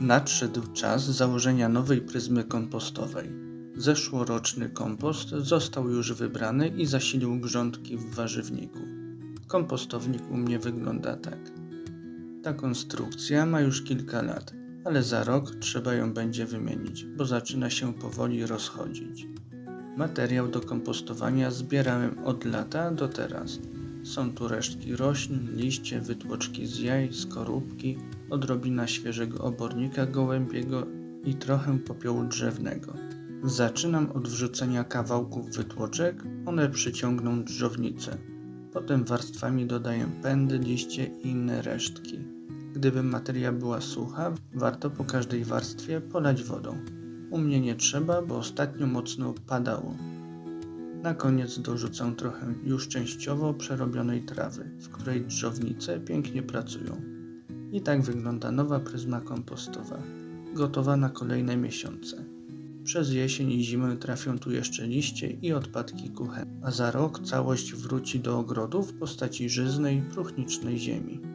Nadszedł czas założenia nowej pryzmy kompostowej. Zeszłoroczny kompost został już wybrany i zasilił grządki w warzywniku. Kompostownik u mnie wygląda tak. Ta konstrukcja ma już kilka lat, ale za rok trzeba ją będzie wymienić, bo zaczyna się powoli rozchodzić. Materiał do kompostowania zbierałem od lata do teraz. Są tu resztki roślin, liście, wytłoczki z jaj, skorupki, odrobina świeżego obornika gołębiego i trochę popiołu drzewnego. Zaczynam od wrzucenia kawałków wytłoczek, one przyciągną dżdżownicę. Potem warstwami dodaję pędy, liście i inne resztki. Gdyby materia była sucha, warto po każdej warstwie polać wodą. U mnie nie trzeba, bo ostatnio mocno padało. Na koniec dorzucę trochę już częściowo przerobionej trawy, w której dżdżownice pięknie pracują. I tak wygląda nowa pryzma kompostowa, gotowa na kolejne miesiące. Przez jesień i zimę trafią tu jeszcze liście i odpadki kuchenne, a za rok całość wróci do ogrodu w postaci żyznej, próchnicznej ziemi.